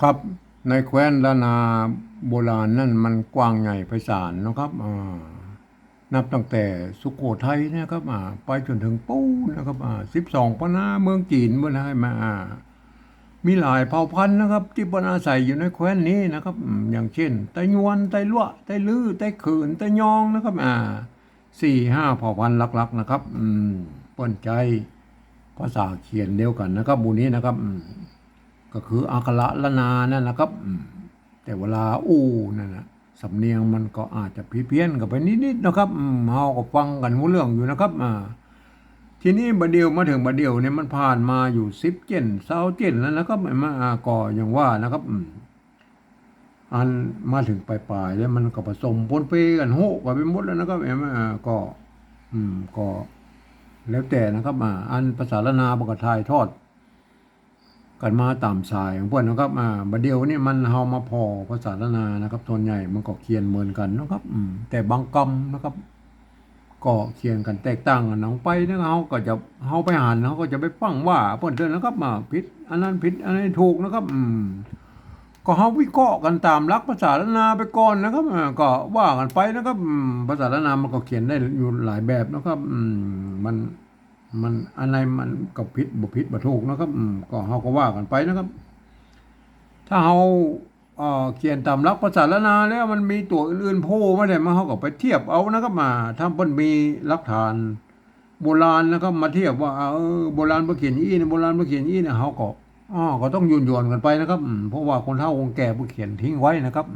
ครับ ในแคว้นล้านาโบราณนั่นมันกว้างใหญ่ไพศาลนะครับนับตั้งแต่สุโขทัยนะครับไปจนถึงปูนะครับสิบสองปนาเมืองจีนเมื่อไรมาอ่ามีหลายเผ่าพันธุ์นะครับ ที่ปนอาศัยอยู่ในแคว้นนี้นะครับ อย่างเช่นไตยวนไตลั่วไตลือไตขืนไตยองนะครับอ่าสี่ห้าเผ่าพันธุ์หลักๆนะครับ อืมเปิ้นใจภาษาเขียนเดียวกันนะครับหมูนี้นะครับ ก็คืออักขระละนานั่นนะครับอืมแต่เวลาอู้นั่นนะสำเนียงมันก็อาจจะพิเพี้ยนกันไปนิดๆนะครับอืมเฮาก็ฟังกันรู้เรื่องอยู่นะครับอ่าทีนี้บัดเดียวมาถึงบัดเดียวเนี่ยมันผ่านมาอยู่สิบเจนเศร้าเจนแล้วนะครับมาอ่าก็อย่างว่านะครับอืมอันมาถึงปลายๆแล้วมันก็ผสมปนเปกันโหกันไปหมดแล้วนะครับเอ็มอ่าก็ อืมก็ แล้วแต่นะครับ อ่า อันภาษาละนาบกทายทอด กันมาตามสายของเพื่อนนะครับอ่าบัดเดียวนี่มันเฮามาพอภาษาละนานะครับส่วนใหญ่มันก็เขียนเหมือนกันนะครับอืมแต่บางกรรมนะครับ ก็เขียนกันแตกต่างกันน้องไปนะครับเฮาก็จะเฮาไปอ่านเฮาก็จะไปฟังว่าเพิ่อนเดินนะครับมาผิดอันนั้นผิดอันนี้ถูกนะครับ อืมก็เฮาวิเคราะห์กันตามหลักภาษาละนาไปก่อนนะครับก็ว่ากันไปนะครับภาษาละนามันก็เขียนได้อยู่หลายแบบนะครับ อืมมัน มันอะไรมันก็ผิดบ่ผิดบ่ถูกนะครับก็เฮาก็ว่ากันไปนะครับ ถ้าเฮาเขียนตามลักภาษาละนาแล้วมันมีตัวอื่นโผล่มาได้มาเฮาก็ไปเทียบเอานะครับมาถ้าเพิ่นมีหลักฐาน โบราณนะครับมาเทียบว่าเออโบราณบ่เขียนอีนะโบราณบ่เขียนอีนะเฮาก็อ้อก็ต้องยุ่นยวนกันไปนะครับเพราะว่าคนเฒ่าคนแก่บ่เขียนทิ้งไว้นะครับ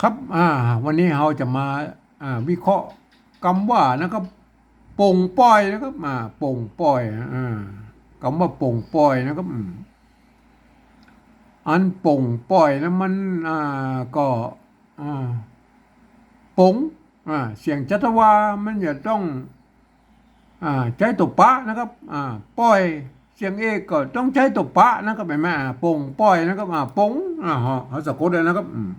ครับอ่าวันนี้เฮาจะมาอ่าวิเคราะห์คำว่านะครับ ป่งป้อยนะครับอ่าโป่งป้อยอ่าคำว่าโป่งป้อยนะครับอืมอันโป่งป้อยนะมันอ่าก็อ่าปงอ่าเสียงจัตวามันจะต้องอ่าใช้ตบปะนะครับอ่าป้อยเสียงเอกก็ต้องใช้ตบปะนะครับเห็นไหมอ่าโป่งป้อยนะครับอ่าปงอ่าเขาเขาสะกดเลยนะครับอืม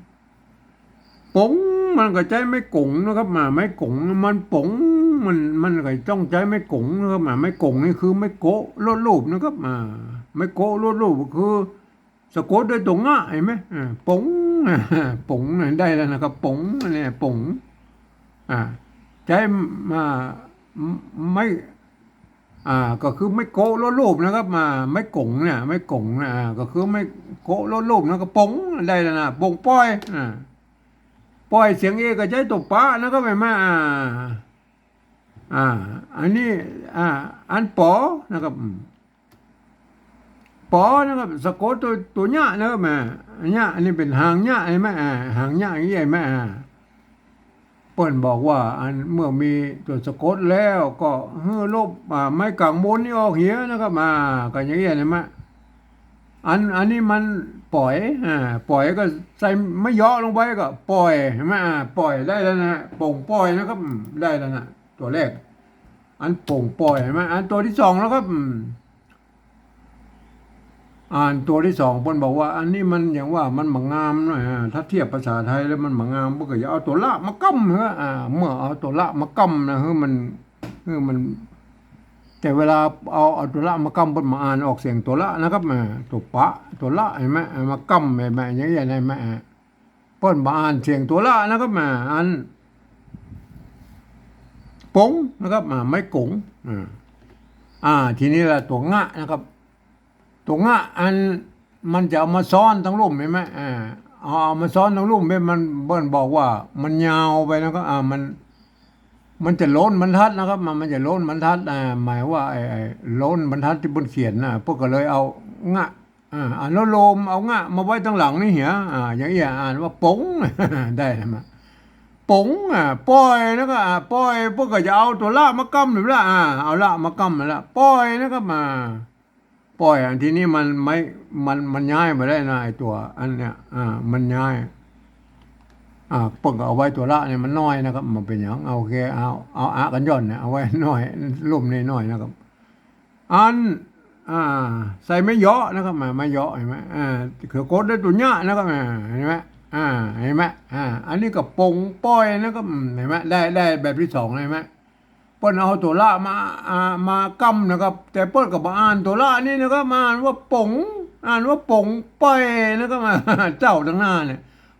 ปงมันก็ใช้ไม่กงนะครับมาไม่กงมันปง มันมันก็ต้องใช้ไม่กงนะครับมาไม่กงนี่คือไม่โกะลดรูปนะครับมาไม่โกะลดรูปคือสะกดด้วยตัวง่ะเห็นไหมอ่าปงปงได้แล้วนะครับปงเนี่ยปงอ่าใช้มาไม่อ่าก็คือไม่โกะลดรูปนะครับมาไม่กงเนี่ยไม่กงนะอ่ก็คือไม่โกะลดรูปนะก็ปงได้แล้วนะปงป้อยอ่าปล่อยเสียงเอก็ใช้ตบปะนะก็ไม่มา อ่า อันนี้อ่า อันปอนะครับปอนะครับสะกดตัวตัวเนี้ยนะครับแม่เนี้ยอันนี้เป็นหางเนี้ยไอ้แม่หางเนี้ยอย่างนี้ไอ้แม่เปิ้นบอกว่า อันเมื่อมีตัวสะกดแล้วก็เฮ้อลบอ่าไม้กางบนนี่ออกเหี้ยนะครับอ่าก็อย่างนี้ไอ้แม่อันอันนี้มันปล่อยอ่าปล่อยก็ใส่ไม่ย่อลงไปก็ ปล่อยเห็นไหมอ่าปล่อยได้แล้วนะป่งปล่อยนะครับได้แล้วนะ ตัวแรก อันโป่งปล่อยเห็นไหมอันตัวที่สองแล้วครับอ่านตัวที่สองเพิ่นบอกว่า อันนี้มันอย่างว่ามันบางงามหน่อยถ้าเทียบภาษาไทยแล้วมันบางงามเพิ่นก็อย่าเอาตัวละมากั้มเหรออ่า เมื่อเอาตัวละมากั้มนะเฮ้ยมันเฮ้ยมัน แต่เวลาเอาเอาตัวละมากำบนมาอ่านออกเสียงตัวละนะครับแม่ตัวปะตัวละเห็นไหมมากำแม่แม่อย่างเงี้ยนะแม่เปิ้นมาอ่านเสียงตัวละนะครับแม่อัน งนะครับมาไม่กงอ่าอ่าทีนี้ละตัวงะนะครับ ตัวงะอันมันจะเอามาซ้อนทั้งลุ่มเห็นไหมอ่าเอาเอามาซ้อนทั้งลุ่มเห็นมันเบิ้นบอกว่า มันยาวไปนะครับอ่ามัน มันจะล้นบรรทัดนะครับ มันมันจะล้นบรรทัดอ่าหมายว่าไอ้ไอ้ล้นบรรทัดที่บนเขียนนะพวกก็เลยเอางะอ่าอ่านแล้วโลมเอางะมาไว้ตั้งหลังนี่เหียอ่าอย่างเงี้ยอ่านว่าปงได้ไหม ปงอ่าปล่อยแล้วก็อ่าป่อยพวกก็จะเอาตัวละมากำหรือละอ่าเอาละมากำนั่นละป่อยนะครับมาป่อยอันทีนี้มันไม่มันมันย้ายมาได้นะไอตัวอันเนี้ยอ่ามันย้ายอ่าปงก็เอาไว้ตัวละเนี่ยมันน้อยนะครับ มันเป็นอย่างเอาโอเคเอาเอาอะกันย่อนเนี่ยเอาไว้น้อยรูปนี่น้อยนะครับ อันอ่าใส่ไม่เยอะนะครับมาไม่เยอะเห็นไหมอ่าเขือกดได้ตัวเนี้ยนะครับเห็นไหม อ่าเห็นไหมอ่า อันนี้ก็ปงป้อยนะครับอืมเห็นไหมได้ได้แบบที่สองเลยไหมเปิ้นเอาตัวละมาอ่ามากำนะครับ แต่เปิ้นกับมาอ่านตัวละนี่นะครับมาอ่านว่าปงอ่านว่าปงป้อยแล้วก็มาเจ้าทั้งหน้าเนี่ย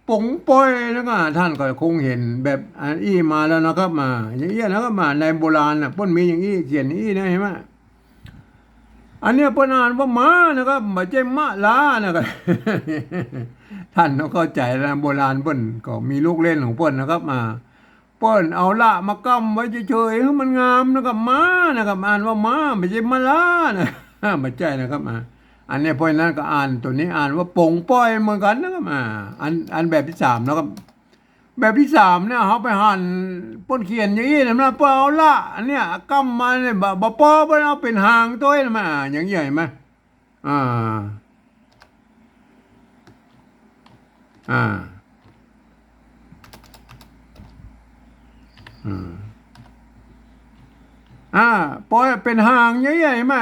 ปงป้อยแล้วก็ท่านก็คงเห็นแบบอันอี้มาแล้วนะครับมา อย่างเงี้ยแล้วก็มาในโบราณน่ะเปิ้นมีอย่างนี้เขียนนี้นะเห็นไหม อันเนี้ยเปิ้นอ่านว่าม้านะครับไม่ใช่มะลานะครับท่านต้องเข้าใจนะโบราณเปิ้นก็มีลูกเล่นของเปิ้นนะครับมาเปิ้นเอาละมากำไว้เฉยๆให้มันงามนะครับม้านะครับอ่านว่าม้าไม่ใช่มะลานะไม่ใช่นะครับมาอันนี้เพราะฉะนั้นก็อ่านตัวนี้อ่านว่าปงป้อยเหมือนกันนะครับอ่าอันอันแบบที่สามนะครับ แบบที่สามเนี่ยเขาไปหั่นป้นเขียนอย่างนี้นะมันเปล่าละอันเนี้ยกำมาเนี่ยบะบปอไปเอาเป็นหางตัวนี้มาอย่างนี้เห็นไหมอ่า อ่าอ่าปอยเป็นหางใหญ่ๆมา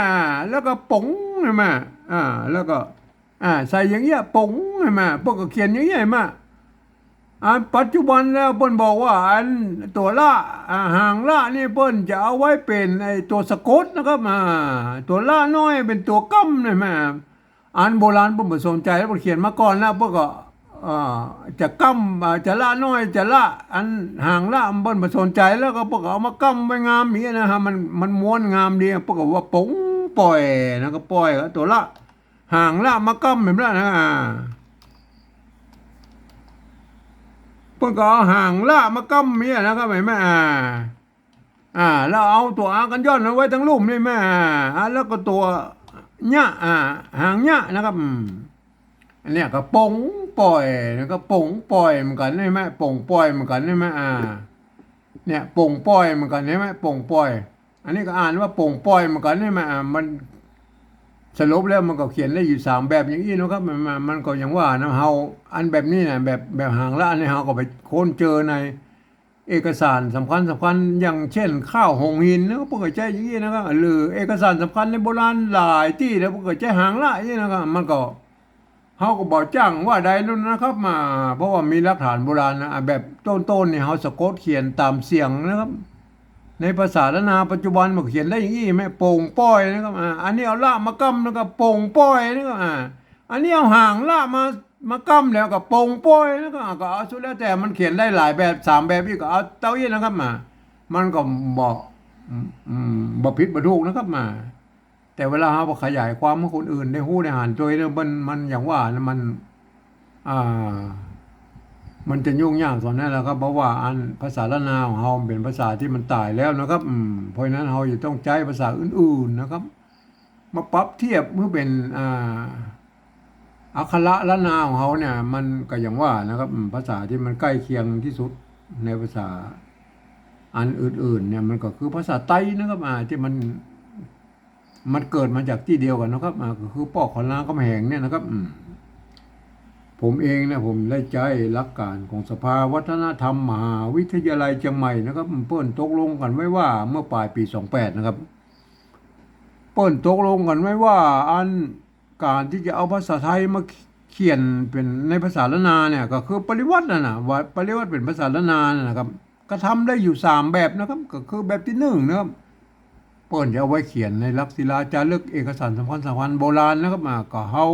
แล้วก็ป๋งใช่ไหมอ่า แล้วก็ อ่า ใส่อย่างเงี้ยป๋งใช่ไหมพวกก็เขียนอย่างเงี้ยมา อ่าปัจจุบันแล้วเปิ้นบอกว่าอันตัวละอ่าหางละนี่เปิ้นจะเอาไว้เป็นไอตัวสะกดนะครับอ่าตัวละน้อยเป็นตัวกั้มใช่ไหมอันโบราณเปิ้นบ่สนใจแล้วเปิ้นเขียนมาก่อนแล้วเปิ้นก็อ่าจะกั้มจะละน้อยจะละอันห่างละมันเปิ้นบ่สนใจแล้วก็พวกเอามากั้มไว้งามนี้นะฮะมันมันม้วนงามดีพวกก็ว่าป๋งปล่อยนะก็ปล่อยตัวละห่างละมากั้มแบบนั้นนะ เพิ่นก็เอาห่างละมากั้มเนี่ยนะครับแม่อ่าอ่าแล้วเอาตัวอากันย้อนเอาไว้ทั้งรูปนี่แม่อ่าแล้วก็ตัวเนี้ยอ่าห่างเนี้ยนะครับอันเนี้ยก็ปงปล่อยแล้วก็ปงปล่อยเหมือนกันใช่ไหมปงปล่อยเหมือนกันใช่ไหมอ่า เนี่ยปงปล่อยเหมือนกันใช่ไหมปงปล่อย อันนี้ก็อ่านว่าปงปล่อยเหมือนกันใช่ไหมอ่ามัน สรุปแล้วมันก็เขียนได้อยู่สามแบบอย่างนี้นะครับมันมันมันก็อย่างว่านะเฮาอันแบบนี้นะแบบแบบหางละอันนี้เฮาก็ไปค้นเจอในเอกสารสำคัญสำคัญอย่างเช่น ข้าวหงหินนะก็ปกติใช้อย่างนี้นะครับหรือเอกสารสำคัญในโบราณหลายที่แล้วปกติใช้หางละอย่างนี้นะครับมันก็เขาก็บอกจ้างว่าใดนู่นนะครับมาเพราะว่ามีหลักฐานโบราณนะแบบต้นๆนี่เขาสะกดเขียนตามเสียงนะครับ ในภาษาละนาปัจจุบันมันเขียนได้อย่างนี้ไหมโป่งป้อยนะครับอ่าอันนี้เอาละมากำแล้วก็โป่งป้อยนะครับอ่าอันนี้เอาห่างละมามากำแล้วก็โป่งป้อยนะครับอ่าก็เอาสุดแล้วแต่มันเขียนได้หลายแบบสามแบบอีกก็เอาเต้าอี้นะครับมามันก็บอกอืมอืมบ่ผิดบ่ถูกนะครับมา แต่เวลาเราขยายความให้คนอื่นได้หู้ได้อ่านตัวเนี่ยมันมันอย่างว่านะมัน อ่า มันจะยุ่งยากส่วนนั้นแหละครับเพราะว่าอันภาษาละนาของเราเป็นภาษาที่มันตายแล้วนะครับอืมเพราะฉะนั้นเราจะต้องใช้ภาษาอื่นๆนะครับ มาปรับเทียบเมื่อเป็นอ่าอักขระละนาของเขาเนี่ย มันก็อย่างว่านะครับ ภาษาที่มันใกล้เคียงที่สุดในภาษาอันอื่นๆเนี่ยมันก็คือภาษาไต้นะครับอ่าที่มันมันเกิดมาจากที่เดียวกันนะครับอ่าก็คือปอกขอนางกำแหงเนี่ยนะครับ อืม ผมเองนี่ยผมได้ใจหลักการของสภาวัฒนธรรมมหาวิทยาลัยเชียงใหม่นะครับเปิ้นตกลงกันไว้ว่าเมื่อปลายปี 28 นะครับ เปิ้นตกลงกันไว้ว่าอันการที่จะเอาภาษาไทยมาเขียนเป็นในภาษาละนาเนี่ยก็คือปริวัตินะนะว่าปริวัติเป็นภาษาละนานะครับก็ทำได้อยู่สามแบบนะครับ ก็คือแบบที่หนึ่งนะครับเปิ้นจะเอาไว้เขียนในลักษิลาจารึกเอกสารสำคัญสำคัญโบราณนะครับมาก็เฮา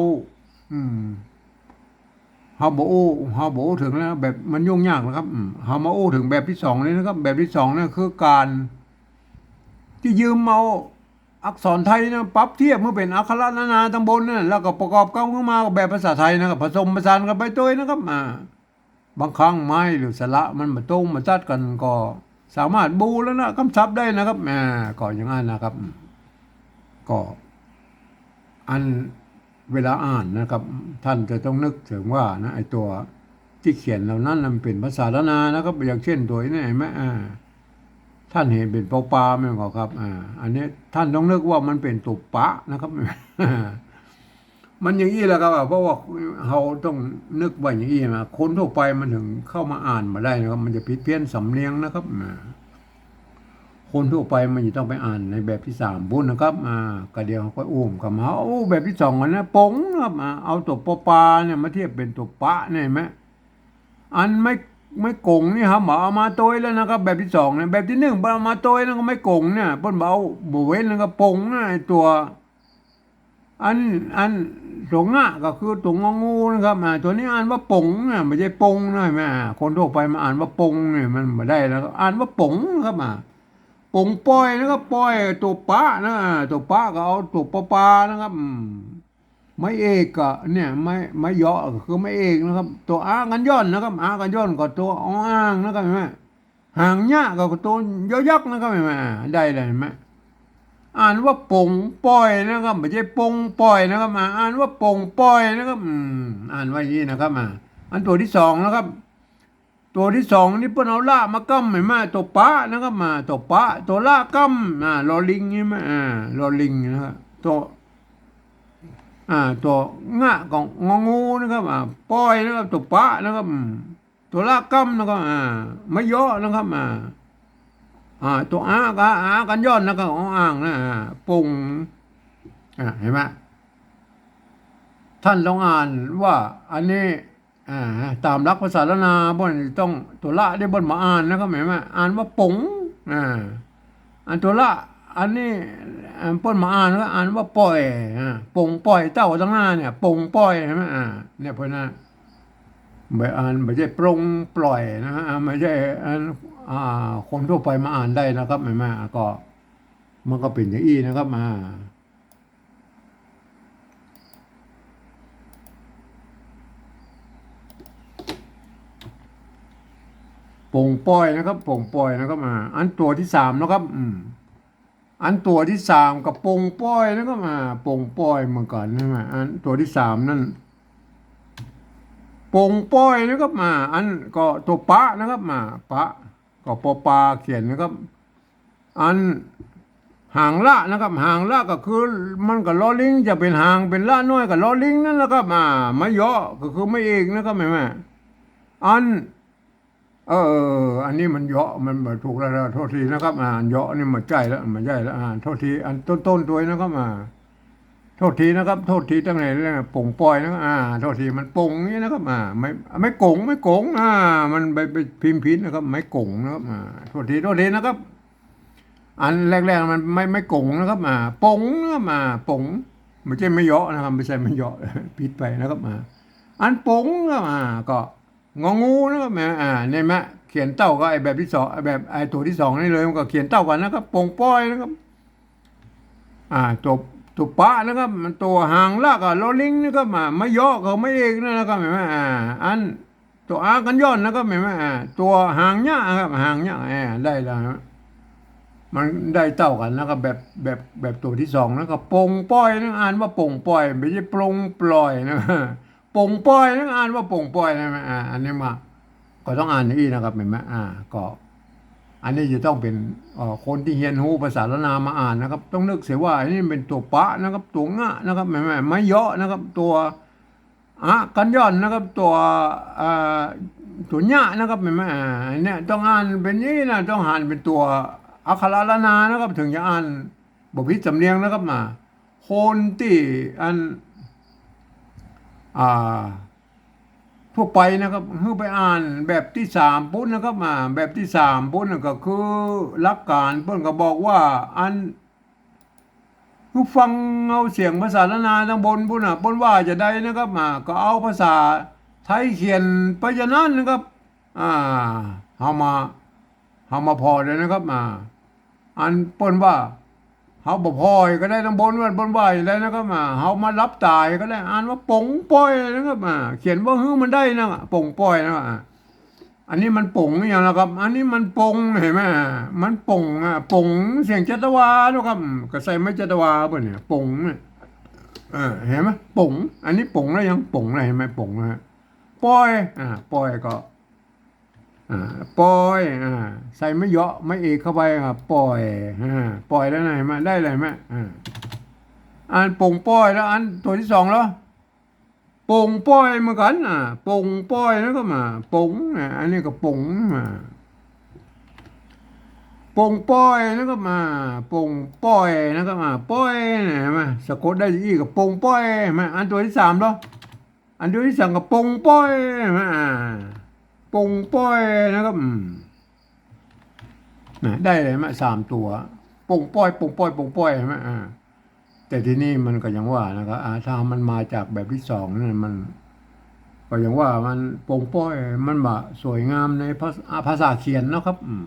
อืม เฮาบ่โอ้เฮาบ่โอ้ถึงแล้วแบบมันยุ่งยากนะครับเฮามาโอถึงแบบที่สองนี่นะครับ แบบที่สองนั่นคือการ ที่ยืมเอาอักษรไทยนะปรับเทียบเมื่อเป็นอักขระนานาตำบลนั่แล้วก็ประกอบกันขึ้นมาแบบภาษาไทยนะครับผสมผสานกันไปตัวนะครับอ่าบางครั้งไม้หรือสระมันมาตรงมาจัดกันก็สามารถบูแล้วนะคำศัพท์ได้นะครับอ่าก็อย่างนั้นนะครับ ก็อัน เวลาอ่านนะครับ ท่านจะต้องนึกถึงว่านะไอตัวที่เขียนเหล่านั้นมันเป็นภาษาละนานะครับอย่างเช่นตัวนี้เห็นไหมอ่าท่านเห็นเป็นเปาปลาไหมครับอ่าอันนี้ท่านต้องนึกว่ามันเป็นตุปะนะครับ มันอย่างนี้แหละครับเพราะว่าเราต้องนึกว่าอย่างนี้นะคนทั่วไปมันถึงเข้ามาอ่านมาได้นะครับ มันจะผิดเพี้ยนสำเนียงนะครับอ คนทั่วไปมันจะต้องไปอ่านในแบบที่สามบุญนะครับอ่าก็เดียวเขาก็อุ้มกับมาโอ้แบบที่สองอันนะปงนะครับอ่าเอาตัวปปาเนี่ยมาเทียบเป็นตัวปะเนี่ยเห็นไหมอันไม่ไม่กงนี่ครับบอเอามาโตยแล้วนะครับ แบบที่สองเนี่ยแบบที่หนึ่งเอามาโตยแล้วก็ไม่กงเนี่ยเพิ่นบอกเอาบเว้นแล้วก็ปงนะไอตัว อันอันตัวงะก็คือตัวงงูนะครับอ่าตัวนี้อ่านว่าปงนะไม่ใช่ปงนะแม่คนทั่วไปมาอ่านว่าปงเนี่ยมันไม่ได้แล้วอ่านว่าปงนะครับอ่า ปงปล่อยนะครับปล่อยตัวปะนะตัวปะก็เอาตัวปลาปลานะครับไม่เอกก็เนี่ยไม่ไม่ยาะก็คือไม่เอกนะครับ ตัวอากันย่อนนะครับอากันย่อนก็ตัวอ้างนะครับเห็นไหมหางหญ้าก็ตัวยอยักษ์นะครับเห็นไหมได้เลยเห็นไหมอ่านว่าปงปล่อยนะครับไม่ใช่ปงปล่อยนะครับมาอ่านว่าปงปล่อยนะครับอ่านว่าอย่างนี้นะครับมาอันตัวที่สองนะครับ ตัวที่สองนี่เปิ้นเอาล่ามากั้มเห็นไหมตัวปะนะครับมาตัวปะตัวล่ากั้มอ่าลอลิงใช่ไหมอ่าลอลิงนะครับตัวอ่าตัวงะของงองูนะครับอ่าปอยนะครับตัวปะนะครับ ตัวล่ากั้มนะครับอ่าไม่เยอะนะครับอ่าอ่าตัวอาก็อากันย้อนแล้วก็ของอ่างนะอ่าปุ่งอ่าเห็นไหมท่านต้องอ่านว่าอันนี้ อ่าตามรักภาษาละนาบนต้องตัวละได้บนมาอ่านนะครับเห็นไหมอ่านว่าปงอ่าอันตัวละอันนี้อันเปิ้นมาอ่านก็อ่านว่าปล่อยอ่าปงปล่อยเต้าตั้งหน้าเนี่ยปงปล่อยเห็นไหมอ่าเนี่ยเพราะนั้นไม่อ่านไม่ใช่ปรงปล่อยนะฮะไม่ใช่อันอ่าคนทั่วไปมาอ่านได้นะครับไม่มาก็มันก็เป็นอย่างอี้นะครับมา โป่งปล่อยนะครับโป่งปล่อยนะครับมาอันตัวที่สามนะครับอืมอันตัวที่สามกับโป่งปล่อยนะครับมาโป่งปล่อยเหมือนกันนะมาอันตัวที่สามนั่นโป่งป้อยนะครับมา อันก็ตัวปะนะครับมาปะก็ปอปลาเขียนนะครับ อันห่างละนะครับห่างละก็คือมันกับล้อลิงจะเป็นห่างเป็นละน้อยกับล้อลิงนั่นแหละครับมาไม่เยอะก็คือไม่เอกนะครับแม่แม่อัน เออ อันนี้มันเยอะมันถูกแล้วนะโทษทีนะครับอ่าเยอะนี่มันใจแล้วมันใช่แล้วอ่าโทษทีอันต้นต้นตัวนะครับมาโทษทีนะครับ โทษทีตั้งแต่เรื่องป่งปล่อยนะอ่า โทษทีมันป่งนี่นะครับอ่าไม่ไม่โกงไม่โกงอ่า มันไปไปพิมพ์พิษนะครับ ไม่โกงนะครับอ่าโทษทีโทษทีนะครับ อันแรกๆมันไม่ไม่โกงนะครับอ่าป่งนะครับอ่าปงไม่ใช่ไม่เยอะนะครับไม่ใช่ไม่เยอะผิดไปนะครับอ่าอันป่งนะครับอ่าก็ งองูนะครับอ่อ่าเนี่ยแม่เขียนเต้าก็ไอแบบที่สองไอ้แบบไอตัวที่สองนี่เลยมันก็เขียนเต้ากันนะครับปงป้อยนะครับ อ่าตัวตัวปะนะครับ มันตัวหางลากอะลอลิงนะครับมาไม่ย่อก็ไม่เอกนะครับเห็นไหมอ่าอันตัวอากันย้อนนะครับเห็นไหมอ่าตัวหางเนี้ยครับหางเนี้ยอ่าได้แล้วนะมันได้เต่ากันนะครับแบบแบบแบบตัวที่สองนะครับปงป้อยนะอ่านว่าปงป้อยไม่ใช่ปลงปล่อยนะ ป่งป้อยนะอ่านว่าป่งป้อยนะอ่าอันนี้มา ก็ต้องอ่านอย่างนี้นะครับเห็นไหมอ่า ก็ อันนี้จะต้องเป็นคนที่เรียนรู้ภาษาละนามาอ่านนะครับ ต้องนึกเสียว่าอันนี้เป็นตัวปะนะครับ ตัวงะนะครับไม่ไม่ไม่เยอะนะครับ ตัวอะกันย่อนนะครับ ตัวเอ่อตัวหญ้านะครับไม่ไม่อ่าอันเนี่ยต้องอ่านเป็นนี้นะต้องอ่านเป็นตัวอักขระละนานะครับ ถึงจะอ่านบทพิสำเนียงนะครับมาคนที่อัน อ่าทั่วไปนะครับเพื่อไปอ่านแบบที่สามปุ้นนะครับมาแบบที่สามปุ้นก็คือหลักการเพิ่นก็บอกว่าอันผู้ฟังเอาเสียงภาษาละนาทางบนปุ้นน่ะปุ้นว่าจะได้นะครับมาก็เอาภาษาไทยเขียนไปจะนั้นนะครับอ่าเฮามาเฮามาพอเลยนะครับมาอันเปิ้นว่า เฮาบ่พอยก็ได้ทางบนว่าบนว่าอยู่แล้วนะครับมาเฮามารับตายก็ได้อ่านว่าปงป้อยนะครับมาเขียนว่าฮื้อมันได้นะปงป้อยนะอันนี้มันปงอย่างนะครับ อันนี้มันปงเห็นไหมมันปงอะปงเสียงจัตวานะครับก็ใส่ไม่จัตวาเปิ้นเนี่ยปงเนี่ยเออเห็นไหมปงอันนี้ปงแล้วยังปงอะไรเห็นไหมปงนะฮะป้อยอ่าป้อยก็ ปล่อยอใส่ไม่เยอะไม่เอกเข้าไปครับปล่อยอปล่อยแล้วไหนมาได้เลยไหมอ่าอันป่งปล่อยแล้วอันตัวที่สองแล้วป่งปล่อยเหมือนกันอ่าป่งปล่อยแล้วก็มาป่งอันนี้ก็ป่งมาป่งปล่อยแล้วก็มาป่งปล่อยแล้วก็มาปล่อยนะเห็นไหมสะกดได้อีกกับป่งปล่อยเห็นไหมอันตัวที่สามแล้วอันตัวที่สองกับป่งปล่อยไหมา ปงป้อยนะครับอืมนะได้เลยไหมสามตัวปงป้อยปงป้อยปงป้อยใช่ไหมอ่าแต่ที่นี่มันก็ยังว่านะครับอ่าถ้ามันมาจากแบบที่สองนั่นมันก็ยังว่ามันโป่งป้อยมันบะสวยงามในภาษาภาษาเขียนนะครับอืม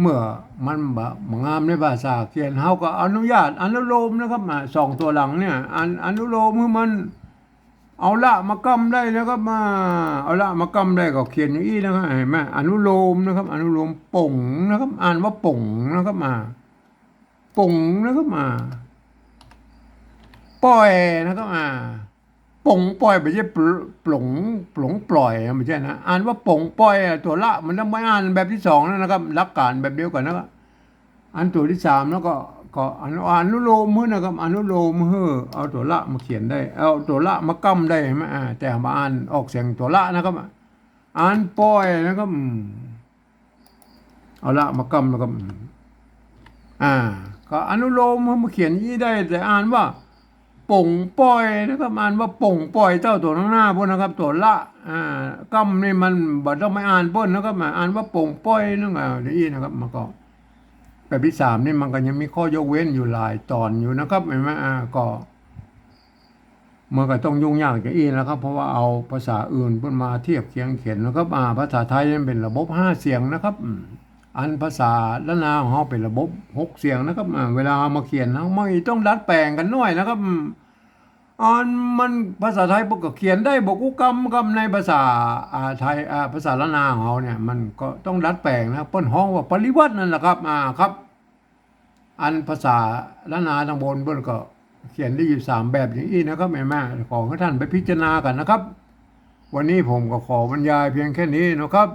เมื่อมันบะงามในภาษาเขียนเฮาก็อนุญาตอนุโลมนะครับสองตัวหลังเนี่ยอนอนุโลมให้มัน เอาละมากำได้แล้วก็มา เอาละมากำได้ก็เขียนอย่างนี้นะครับเห็นไหมอนุโลมนะครับ อนุโลมป่งนะครับ อ่านว่าป่งนะครับมาป่งนะครับมาปล่อยนะครับมาป่งปล่อยไม่ใช่ปลงปลงปล่อยนะไม่ใช่นะอ่านว่าป่งปล่อยตัวละมันต้องไม่อ่านแบบที่สองนะครับหลักการแบบเดียวกันนะครับอันตัวที่สามแล้วก็ ก็อนุอนุโลมมือนะครับ อนุโลมมือเอาตัวละมาเขียนได้ เอาตัวละมากำได้ไหมอ่าแต่มาอ่านออกเสียงตัวละนะครับอ่านปอยนะครับเอาละมากำนะครับอ่า ก็อนุโลมมือมาเขียนยี่ได้ แต่อ่านว่าป่งปอยนะครับอ่านว่าป่งปอยเจ้าตัวข้างหน้าพวกนะครับ ตัวละอ่ากำนี่มันบัดต้องไม่อ่านพ้นนะครับอ่านว่าป่งปอยนั่นไงเดี๋ยวอีนะครับมาก็ แบบที่สามนี่มันก็ยังมีข้อยกเว้นอยู่หลายตอนอยู่นะครับเห็นไหมอ่าก็มันก็ต้องยุ่งยากจะอีนแล้วครับ เพราะว่าเอาภาษาอื่นเพิ่นมาเทียบเคียงเขียนนะครับอ่าภาษาไทยนั้นเป็นระบบห้าเสียงนะครับ อันภาษาละนาของเขาเป็นระบบหกเสียงนะครับเวลาเอามาเขียนเขาไม่ต้องดัดแปลงกันหน่อยนะครับ อันมันภาษาไทยปกเขียนได้บอกกูกำกำในภาษาอ่าไทยอ่าภาษาละนาของเขาเนี่ยมันก็ต้องดัดแปลงนะเปิ้นห้องว่าปริวัตินั่นแหละครับอ่าครับ อันภาษาละนาทางบนเพิ่นก็เขียนได้อยู่สามแบบอย่างนี้นะครับแม่แม่ขอให้ท่านไปพิจารณากันนะครับ วันนี้ผมก็ขอบรรยายเพียงแค่นี้นะครับ